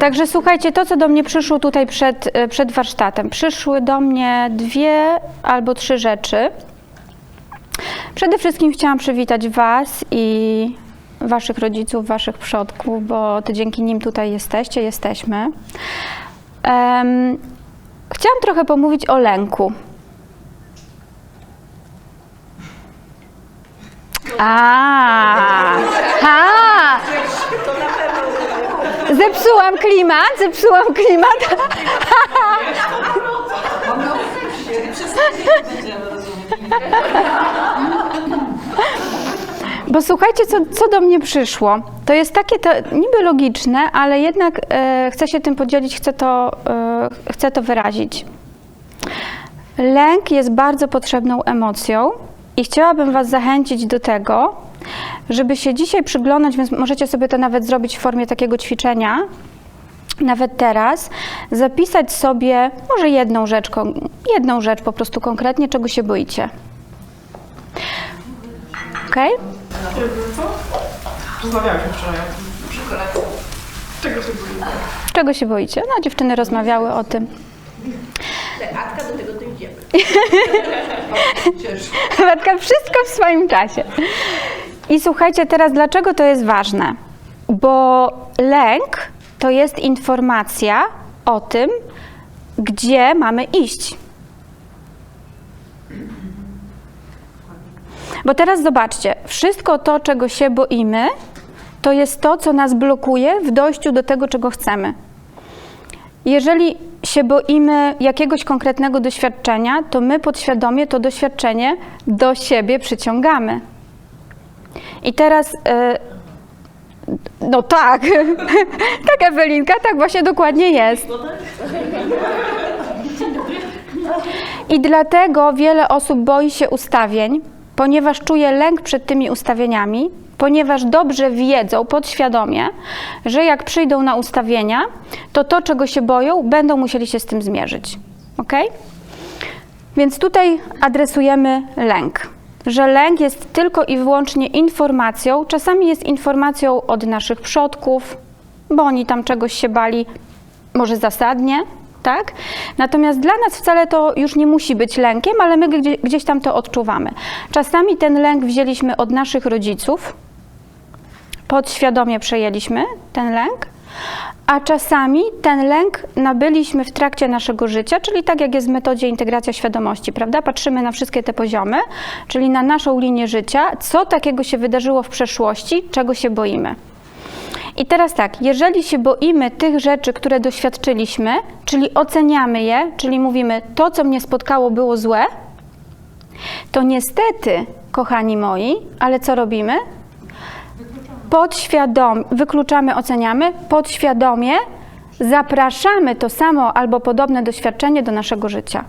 Także słuchajcie, to co do mnie przyszło tutaj przed, e, przed warsztatem, przyszły do mnie dwie albo trzy rzeczy. Przede wszystkim chciałam przywitać Was i Waszych rodziców, Waszych przodków, bo to dzięki nim tutaj jesteście, jesteśmy. Em, chciałam trochę pomówić o lęku. A, ha. Zepsułam klimat, zepsułam klimat. Bo słuchajcie, co, co do mnie przyszło. To jest takie to niby logiczne, ale jednak e, chcę się tym podzielić, chcę to, e, chcę to wyrazić. Lęk jest bardzo potrzebną emocją i chciałabym Was zachęcić do tego, żeby się dzisiaj przyglądać, więc możecie sobie to nawet zrobić w formie takiego ćwiczenia, nawet teraz, zapisać sobie może jedną rzecz, jedną rzecz po prostu konkretnie, czego się boicie. Okej? Rozmawialiśmy wczoraj przy kolacji. Czego się boimy? Czego się boicie? No, dziewczyny rozmawiały o tym. Atka do tego to idziemy. Matka, wszystko w swoim czasie. I słuchajcie, teraz dlaczego to jest ważne? Bo lęk to jest informacja o tym, gdzie mamy iść. Bo teraz zobaczcie, wszystko to, czego się boimy, to jest to, co nas blokuje w dojściu do tego, czego chcemy. Jeżeli się boimy jakiegoś konkretnego doświadczenia, to my podświadomie to doświadczenie do siebie przyciągamy. I teraz. e, no tak, tak Ewelinka, tak właśnie dokładnie jest. I dlatego wiele osób boi się ustawień, ponieważ czuje lęk przed tymi ustawieniami, ponieważ dobrze wiedzą podświadomie, że jak przyjdą na ustawienia, to to, czego się boją, będą musieli się z tym zmierzyć. Ok? Więc tutaj adresujemy lęk. Że lęk jest tylko i wyłącznie informacją, czasami jest informacją od naszych przodków, bo oni tam czegoś się bali, może zasadnie, tak? Natomiast dla nas wcale to już nie musi być lękiem, ale my gdzie, gdzieś tam to odczuwamy. Czasami ten lęk wzięliśmy od naszych rodziców, podświadomie przejęliśmy ten lęk, a czasami ten lęk nabyliśmy w trakcie naszego życia, czyli tak jak jest w metodzie integracja świadomości, prawda? Patrzymy na wszystkie te poziomy, czyli na naszą linię życia, co takiego się wydarzyło w przeszłości, czego się boimy. I teraz tak, jeżeli się boimy tych rzeczy, które doświadczyliśmy, czyli oceniamy je, czyli mówimy, to co mnie spotkało było złe, to niestety, kochani moi, ale co robimy? Podświadom, wykluczamy, oceniamy, podświadomie zapraszamy to samo albo podobne doświadczenie do naszego życia.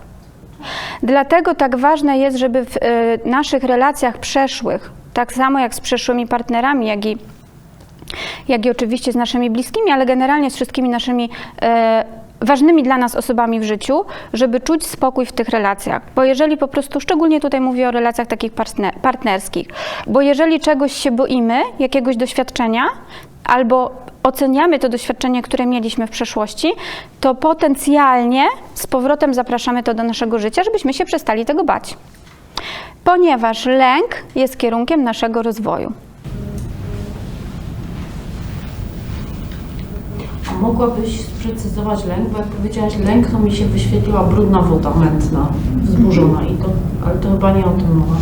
Dlatego tak ważne jest, żeby w y, naszych relacjach przeszłych, tak samo jak z przeszłymi partnerami, jak i jak i oczywiście z naszymi bliskimi, ale generalnie z wszystkimi naszymi e, ważnymi dla nas osobami w życiu, żeby czuć spokój w tych relacjach. Bo jeżeli po prostu, szczególnie tutaj mówię o relacjach takich partner, partnerskich, bo jeżeli czegoś się boimy, jakiegoś doświadczenia, albo oceniamy to doświadczenie, które mieliśmy w przeszłości, to potencjalnie z powrotem zapraszamy to do naszego życia, żebyśmy się przestali tego bać. Ponieważ lęk jest kierunkiem naszego rozwoju. Mogłabyś sprecyzować lęk, bo jak powiedziałaś lęk, to mi się wyświetliła brudna woda, mętna, wzburzona i to, ale to chyba nie o tym mowa.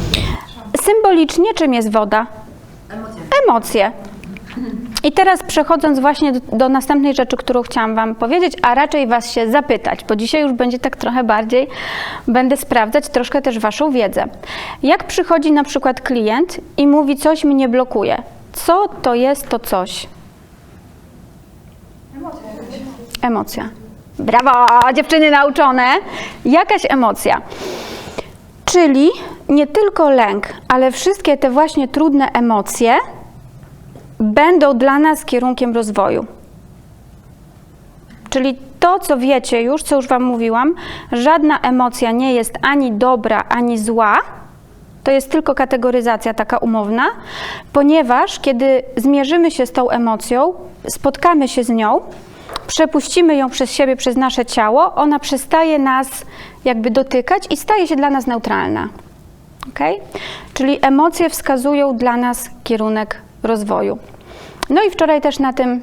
Symbolicznie czym jest woda? Emocje. I teraz przechodząc właśnie do, do następnej rzeczy, którą chciałam Wam powiedzieć, a raczej Was się zapytać, bo dzisiaj już będzie tak trochę bardziej, będę sprawdzać troszkę też Waszą wiedzę. Jak przychodzi na przykład klient i mówi, coś mnie blokuje. Co to jest to coś? Emocja. Brawo, dziewczyny nauczone. Jakaś emocja. Czyli nie tylko lęk, ale wszystkie te właśnie trudne emocje będą dla nas kierunkiem rozwoju. Czyli to, co wiecie już, co już Wam mówiłam, żadna emocja nie jest ani dobra, ani zła. To jest tylko kategoryzacja taka umowna, ponieważ kiedy zmierzymy się z tą emocją, spotkamy się z nią, przepuścimy ją przez siebie, przez nasze ciało, ona przestaje nas jakby dotykać i staje się dla nas neutralna. Okay? Czyli emocje wskazują dla nas kierunek rozwoju. No i wczoraj też na tym,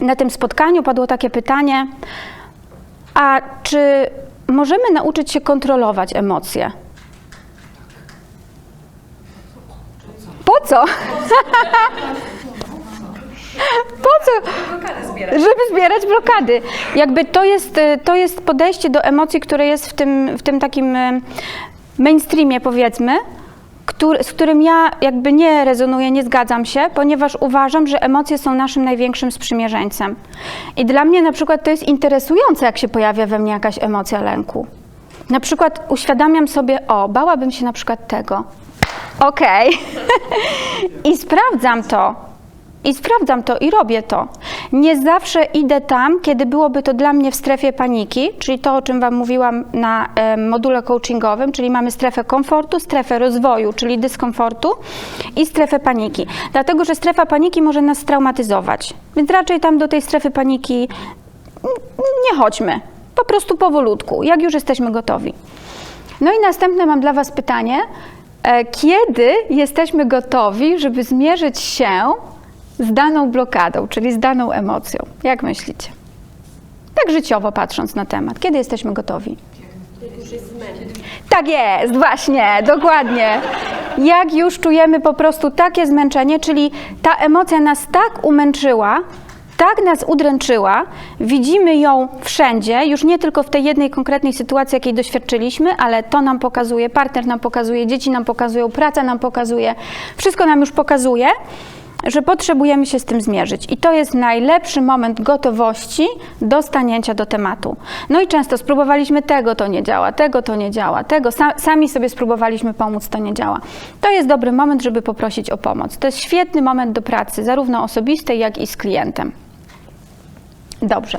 na tym spotkaniu padło takie pytanie, a czy możemy nauczyć się kontrolować emocje? Po co? po co? Żeby zbierać blokady. Jakby to jest, y, to jest podejście do emocji, które jest w tym, w tym takim y, mainstreamie, powiedzmy, który, z którym ja jakby nie rezonuję, nie zgadzam się, ponieważ uważam, że emocje są naszym największym sprzymierzeńcem. I dla mnie na przykład to jest interesujące, jak się pojawia we mnie jakaś emocja lęku. Na przykład uświadamiam sobie, o, bałabym się na przykład tego. Okej. I sprawdzam to. I sprawdzam to i robię to. Nie zawsze idę tam, kiedy byłoby to dla mnie w strefie paniki, czyli to, o czym Wam mówiłam na module coachingowym, czyli mamy strefę komfortu, strefę rozwoju, czyli dyskomfortu i strefę paniki. Dlatego, że strefa paniki może nas straumatyzować. Więc raczej tam do tej strefy paniki nie chodźmy. Po prostu powolutku, jak już jesteśmy gotowi. No i następne mam dla Was pytanie. E, Kiedy jesteśmy gotowi, żeby zmierzyć się z daną blokadą, czyli z daną emocją? Jak myślicie? Tak życiowo patrząc na temat. Kiedy jesteśmy gotowi? Tak jest, właśnie, dokładnie. Jak już czujemy po prostu takie zmęczenie, czyli ta emocja nas tak umęczyła, tak nas udręczyła, widzimy ją wszędzie, już nie tylko w tej jednej konkretnej sytuacji, jakiej doświadczyliśmy, ale to nam pokazuje, partner nam pokazuje, dzieci nam pokazują, praca nam pokazuje, wszystko nam już pokazuje, że potrzebujemy się z tym zmierzyć. I to jest najlepszy moment gotowości do stanięcia do tematu. No i często spróbowaliśmy tego, to nie działa, tego, to nie działa, tego, sa- sami sobie spróbowaliśmy pomóc, to nie działa. To jest dobry moment, żeby poprosić o pomoc. To jest świetny moment do pracy, zarówno osobistej, jak i z klientem. Dobrze.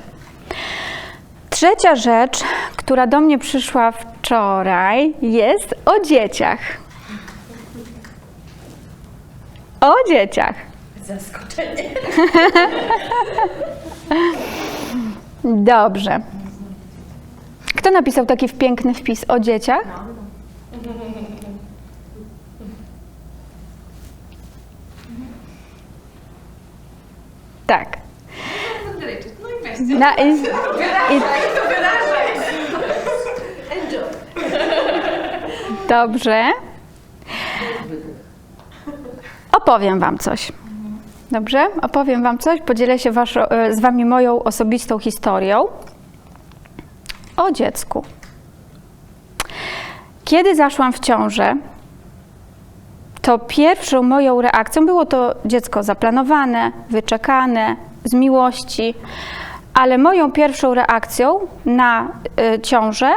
Trzecia rzecz, która do mnie przyszła wczoraj, jest o dzieciach. O dzieciach. Zaskoczenie. Dobrze. Kto napisał taki piękny wpis o dzieciach? Tak. Na, i, i. Dobrze. Opowiem Wam coś. Dobrze? Opowiem Wam coś, podzielę się e, z Wami moją osobistą historią o dziecku. Kiedy zaszłam w ciążę, to pierwszą moją reakcją było to dziecko zaplanowane, wyczekane, z miłości, ale moją pierwszą reakcją na y, ciążę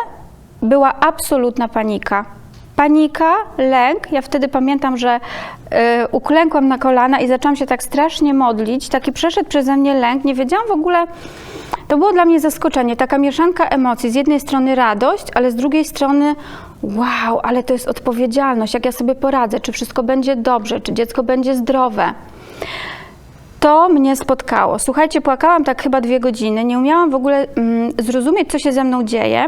była absolutna panika. Panika, lęk. Ja wtedy pamiętam, że y, uklękłam na kolana i zaczęłam się tak strasznie modlić. Taki przeszedł przeze mnie lęk. Nie wiedziałam w ogóle. To było dla mnie zaskoczenie. Taka mieszanka emocji. Z jednej strony radość, ale z drugiej strony wow, ale to jest odpowiedzialność. Jak ja sobie poradzę? Czy wszystko będzie dobrze? Czy dziecko będzie zdrowe? To mnie spotkało. Słuchajcie, płakałam tak chyba dwie godziny. Nie umiałam w ogóle mm, zrozumieć, co się ze mną dzieje.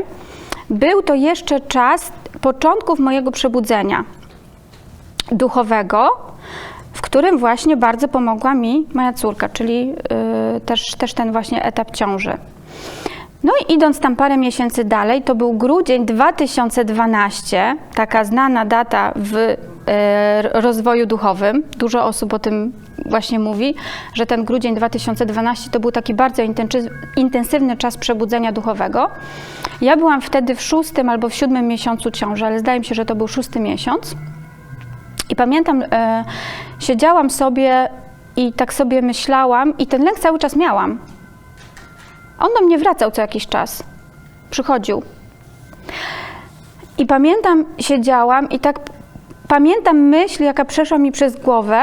Był to jeszcze czas początków mojego przebudzenia duchowego, w którym właśnie bardzo pomogła mi moja córka, czyli y, też, też ten właśnie etap ciąży. No i idąc tam parę miesięcy dalej, to był grudzień 2012, taka znana data w e, rozwoju duchowym. Dużo osób o tym właśnie mówi, że ten grudzień 2012 to był taki bardzo intensy- intensywny czas przebudzenia duchowego. Ja byłam wtedy w szóstym albo w siódmym miesiącu ciąży, ale zdaje mi się, że to był szósty miesiąc. I pamiętam, e, siedziałam sobie i tak sobie myślałam, i ten lęk cały czas miałam. On do mnie wracał co jakiś czas. Przychodził. I pamiętam, siedziałam i tak pamiętam myśl, jaka przeszła mi przez głowę,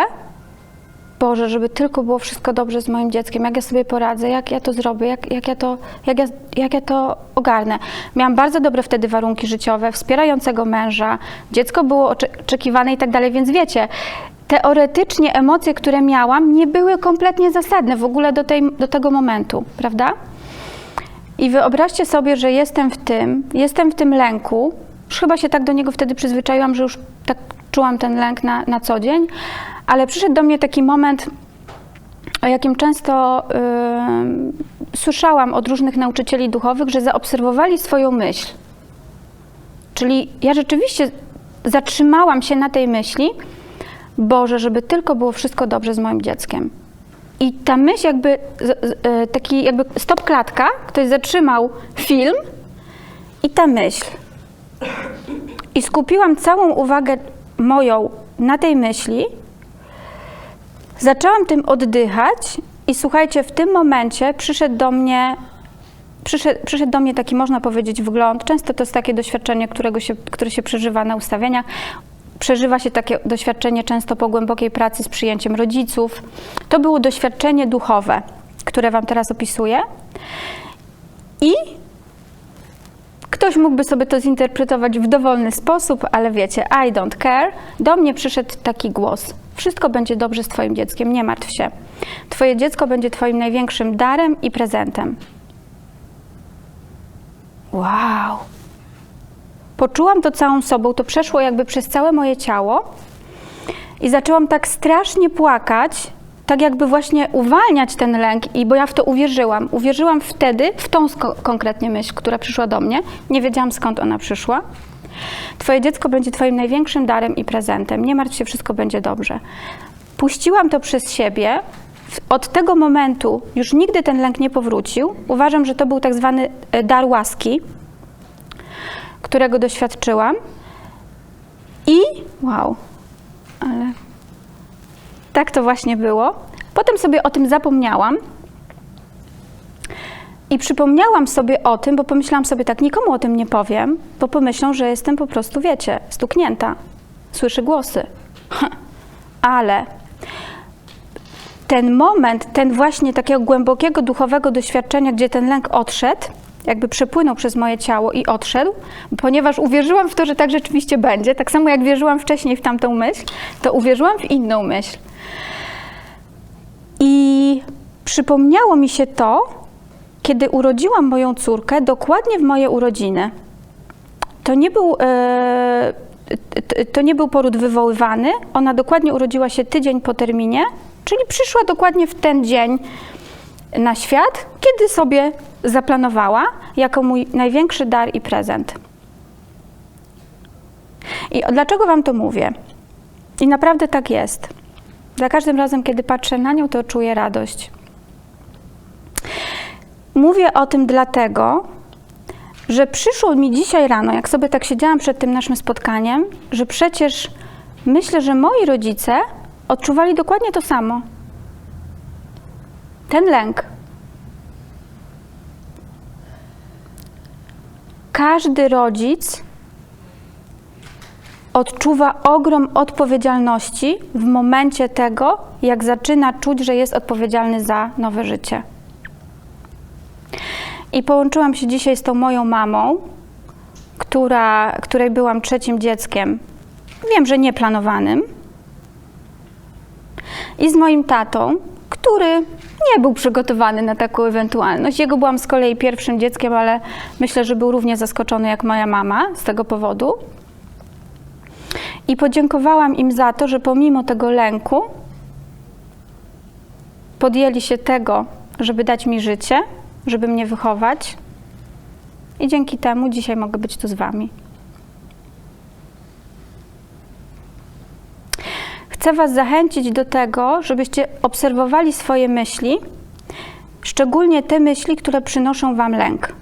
Boże, żeby tylko było wszystko dobrze z moim dzieckiem, jak ja sobie poradzę, jak ja to zrobię, jak, jak, ja, to, jak, ja, jak ja to ogarnę. Miałam bardzo dobre wtedy warunki życiowe, wspierającego męża, dziecko było ocze- oczekiwane i tak dalej, więc wiecie, teoretycznie emocje, które miałam, nie były kompletnie zasadne w ogóle do, tej, do tego momentu, prawda? I wyobraźcie sobie, że jestem w tym, jestem w tym lęku. Już chyba się tak do niego wtedy przyzwyczaiłam, że już tak czułam ten lęk na, na co dzień, ale przyszedł do mnie taki moment, o jakim często y, słyszałam od różnych nauczycieli duchowych, że zaobserwowali swoją myśl. Czyli ja rzeczywiście zatrzymałam się na tej myśli, Boże, żeby tylko było wszystko dobrze z moim dzieckiem. I ta myśl jakby, e, taki jakby stop klatka, ktoś zatrzymał film i ta myśl. I skupiłam całą uwagę moją na tej myśli. Zaczęłam tym oddychać i słuchajcie, w tym momencie przyszedł do mnie przyszedł, przyszedł do mnie taki, można powiedzieć, wgląd. Często to jest takie doświadczenie, którego się, które się przeżywa na ustawieniach. Przeżywa się takie doświadczenie często po głębokiej pracy z przyjęciem rodziców. To było doświadczenie duchowe, które Wam teraz opisuję. I ktoś mógłby sobie to zinterpretować w dowolny sposób, ale wiecie, I don't care. Do mnie przyszedł taki głos. Wszystko będzie dobrze z Twoim dzieckiem, nie martw się. Twoje dziecko będzie Twoim największym darem i prezentem. Wow. Poczułam to całą sobą, to przeszło jakby przez całe moje ciało i zaczęłam tak strasznie płakać, tak jakby właśnie uwalniać ten lęk, i bo ja w to uwierzyłam. Uwierzyłam wtedy w tą konkretnie myśl, która przyszła do mnie. Nie wiedziałam skąd ona przyszła. Twoje dziecko będzie Twoim największym darem i prezentem. Nie martw się, wszystko będzie dobrze. Puściłam to przez siebie. Od tego momentu już nigdy ten lęk nie powrócił. Uważam, że to był tak zwany e, dar łaski, którego doświadczyłam. I wow, tak to właśnie było. Potem sobie o tym zapomniałam. I przypomniałam sobie o tym, bo pomyślałam sobie tak, nikomu o tym nie powiem, bo pomyślą, że jestem po prostu, wiecie, stuknięta. Słyszę głosy. Ale ten moment, ten właśnie takiego głębokiego duchowego doświadczenia, gdzie ten lęk odszedł, jakby przepłynął przez moje ciało i odszedł, ponieważ uwierzyłam w to, że tak rzeczywiście będzie, tak samo jak wierzyłam wcześniej w tamtą myśl, to uwierzyłam w inną myśl. I przypomniało mi się to, kiedy urodziłam moją córkę dokładnie w moje urodziny. To nie był, e, to nie był poród wywoływany. Ona dokładnie urodziła się tydzień po terminie, czyli przyszła dokładnie w ten dzień na świat, kiedy sobie zaplanowała jako mój największy dar i prezent. I dlaczego Wam to mówię? I naprawdę tak jest. Za każdym razem, kiedy patrzę na nią, to czuję radość. Mówię o tym dlatego, że przyszło mi dzisiaj rano, jak sobie tak siedziałam przed tym naszym spotkaniem, że przecież myślę, że moi rodzice odczuwali dokładnie to samo. Ten lęk. Każdy rodzic odczuwa ogrom odpowiedzialności w momencie tego, jak zaczyna czuć, że jest odpowiedzialny za nowe życie. I połączyłam się dzisiaj z tą moją mamą, która, której byłam trzecim dzieckiem. Wiem, że nieplanowanym. I z moim tatą, który nie był przygotowany na taką ewentualność. Jego byłam z kolei pierwszym dzieckiem, ale myślę, że był równie zaskoczony jak moja mama z tego powodu. I podziękowałam im za to, że pomimo tego lęku podjęli się tego, żeby dać mi życie, żeby mnie wychować. I dzięki temu dzisiaj mogę być tu z Wami. Chcę Was zachęcić do tego, żebyście obserwowali swoje myśli, szczególnie te myśli, które przynoszą Wam lęk.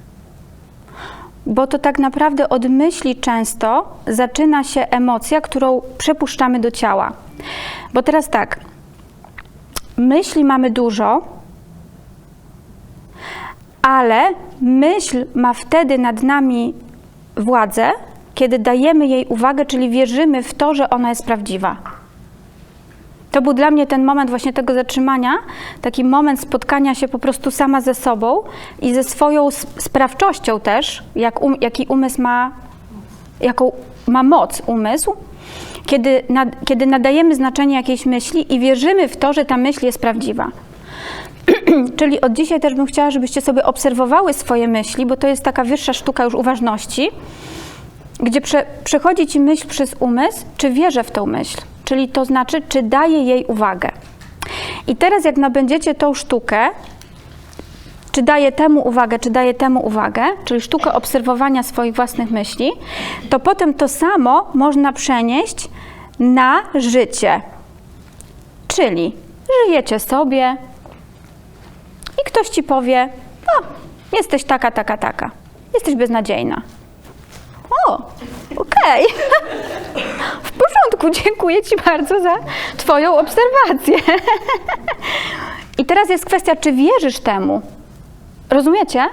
Bo to tak naprawdę od myśli często zaczyna się emocja, którą przepuszczamy do ciała. Bo teraz tak, myśli mamy dużo, ale myśl ma wtedy nad nami władzę, kiedy dajemy jej uwagę, czyli wierzymy w to, że ona jest prawdziwa. To był dla mnie ten moment właśnie tego zatrzymania, taki moment spotkania się po prostu sama ze sobą i ze swoją sprawczością też, jak um, jaki umysł ma, jaką ma moc umysł, kiedy, nad, kiedy nadajemy znaczenie jakiejś myśli i wierzymy w to, że ta myśl jest prawdziwa. Czyli od dzisiaj też bym chciała, żebyście sobie obserwowały swoje myśli, bo to jest taka wyższa sztuka już uważności, gdzie prze, przechodzi ci myśl przez umysł, czy wierzę w tą myśl, czyli to znaczy, czy daję jej uwagę. I teraz, jak nabędziecie tą sztukę, czy daję temu uwagę, czy daję temu uwagę, czyli sztukę obserwowania swoich własnych myśli, to potem to samo można przenieść na życie. Czyli żyjecie sobie ktoś ci powie: O, jesteś taka, taka, taka, jesteś beznadziejna. O, okej. W porządku, dziękuję Ci bardzo za Twoją obserwację. I teraz jest kwestia, czy wierzysz temu? Rozumiecie?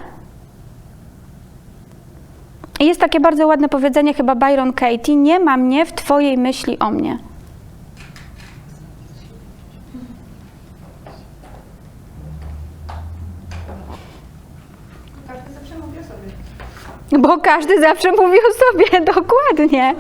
Jest takie bardzo ładne powiedzenie, chyba Byron Katie: Nie ma mnie w Twojej myśli o mnie. Każdy zawsze mówi o sobie. Bo każdy zawsze mówi o sobie, dokładnie.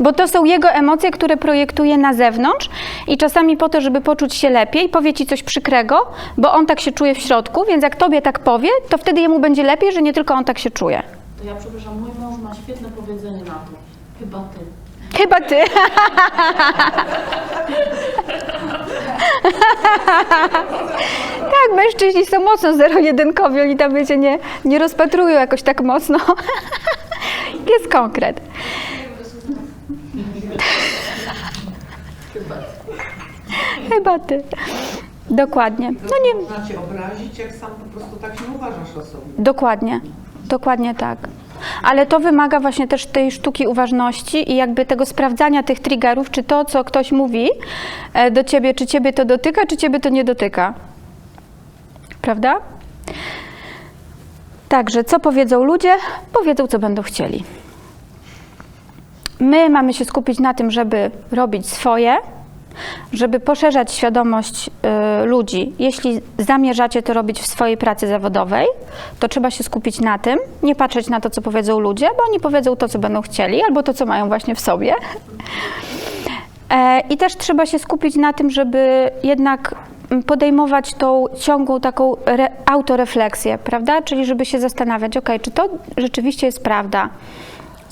Bo to są jego emocje, które projektuje na zewnątrz i czasami po to, żeby poczuć się lepiej, powie ci coś przykrego, bo on tak się czuje w środku, więc jak tobie tak powie, to wtedy jemu będzie lepiej, że nie tylko on tak się czuje. Ja przepraszam, mój mąż ma świetne powiedzenie na to. Chyba ty. Chyba ty. tak, mężczyźni są mocno zero-jedynkowi, oni tam wiecie, nie, nie rozpatrują jakoś tak mocno. Jest konkret. Chyba ty. Dokładnie. No nie, Można cię obrazić, jak sam po prostu tak nie uważasz o sobie. Dokładnie, dokładnie tak. Ale to wymaga właśnie też tej sztuki uważności i jakby tego sprawdzania tych triggerów, czy to, co ktoś mówi e, do ciebie, czy ciebie to dotyka, czy ciebie to nie dotyka. Prawda? Także, co powiedzą ludzie? Powiedzą, co będą chcieli. My mamy się skupić na tym, żeby robić swoje, żeby poszerzać świadomość y, ludzi. Jeśli zamierzacie to robić w swojej pracy zawodowej, to trzeba się skupić na tym, nie patrzeć na to, co powiedzą ludzie, bo oni powiedzą to, co będą chcieli, albo to, co mają właśnie w sobie. E, I też trzeba się skupić na tym, żeby jednak mm, podejmować tą ciągłą taką re, autorefleksję, prawda? Czyli żeby się zastanawiać, ok, czy to rzeczywiście jest prawda,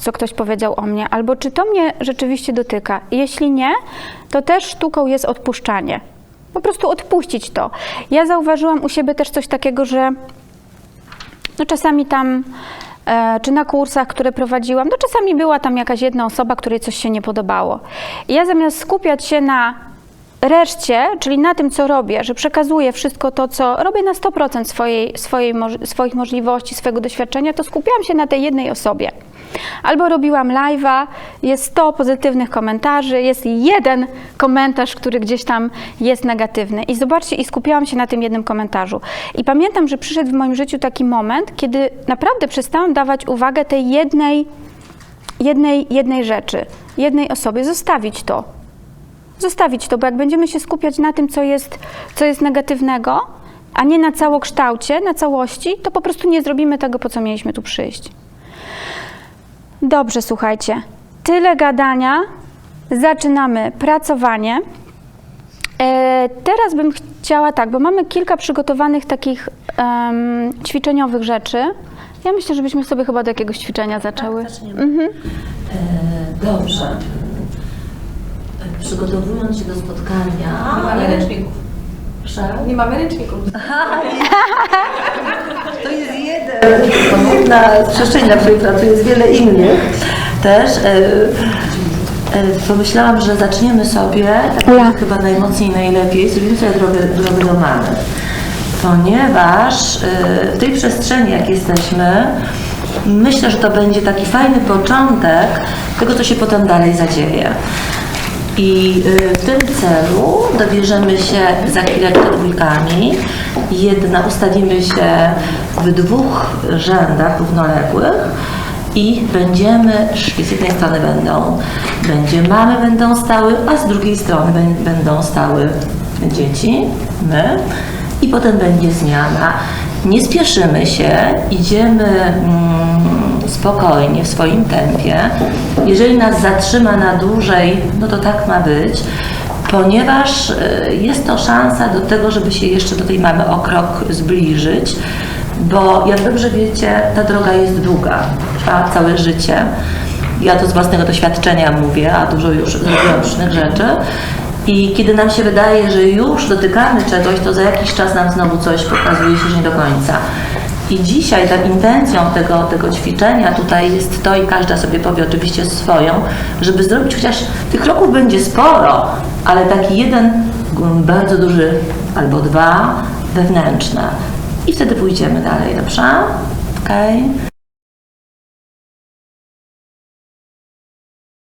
co ktoś powiedział o mnie, albo czy to mnie rzeczywiście dotyka. Jeśli nie, to też sztuką jest odpuszczanie. Po prostu odpuścić to. Ja zauważyłam u siebie też coś takiego, że no czasami tam, e, czy na kursach, które prowadziłam, no czasami była tam jakaś jedna osoba, której coś się nie podobało. I ja zamiast skupiać się na reszcie, czyli na tym, co robię, że przekazuję wszystko to, co robię na 100% swojej, swojej, swoich możliwości, swojego doświadczenia, to skupiałam się na tej jednej osobie. Albo robiłam live'a, jest 100 pozytywnych komentarzy, jest jeden komentarz, który gdzieś tam jest negatywny. I zobaczcie, i skupiałam się na tym jednym komentarzu. I pamiętam, że przyszedł w moim życiu taki moment, kiedy naprawdę przestałam dawać uwagę tej jednej, jednej, jednej rzeczy, jednej osobie, zostawić to. Zostawić to, bo jak będziemy się skupiać na tym, co jest, co jest negatywnego, a nie na całokształcie, na całości, to po prostu nie zrobimy tego, po co mieliśmy tu przyjść. Dobrze, słuchajcie. Tyle gadania. Zaczynamy pracowanie. E, teraz bym chciała tak, bo mamy kilka przygotowanych takich em, ćwiczeniowych rzeczy. Ja myślę, żebyśmy sobie chyba do jakiegoś ćwiczenia zaczęły. Zaczniemy. Mhm. E, dobrze. Przygotowując się do spotkania. Nie mamy ręczników. Proszę? Nie mamy ręczników. To jest jeden. Na przestrzeni, na której pracuję, jest wiele innych też. E, e, pomyślałam, że zaczniemy sobie, tak Ula. chyba najmocniej, najlepiej, zrobimy sobie drogę, drogę do mamy. Ponieważ e, w tej przestrzeni, jak jesteśmy, myślę, że to będzie taki fajny początek tego, co się potem dalej zadzieje. I y, w tym celu dobierzemy się za chwileczkę dwójkami. Jedna ustawimy się w dwóch rzędach równoległych i będziemy, z jednej strony będą, będzie mamy będą stały, a z drugiej strony bę- będą stały dzieci, my i potem będzie zmiana. Nie spieszymy się, idziemy mm, spokojnie w swoim tempie. Jeżeli nas zatrzyma na dłużej, no to tak ma być, ponieważ y, jest to szansa do tego, żeby się jeszcze do tej mamy o krok zbliżyć, bo jak dobrze wiecie, ta droga jest długa, trwa całe życie. Ja to z własnego doświadczenia mówię, a dużo już zrobiłam różnych rzeczy. I kiedy nam się wydaje, że już dotykamy czegoś, to za jakiś czas nam znowu coś pokazuje się, że nie do końca. I dzisiaj intencją tego, tego ćwiczenia tutaj jest to, i każda sobie powie oczywiście swoją, żeby zrobić chociaż tych kroków będzie sporo, ale taki jeden mm, bardzo duży albo dwa wewnętrzne. I wtedy pójdziemy dalej, dobrze? Okej.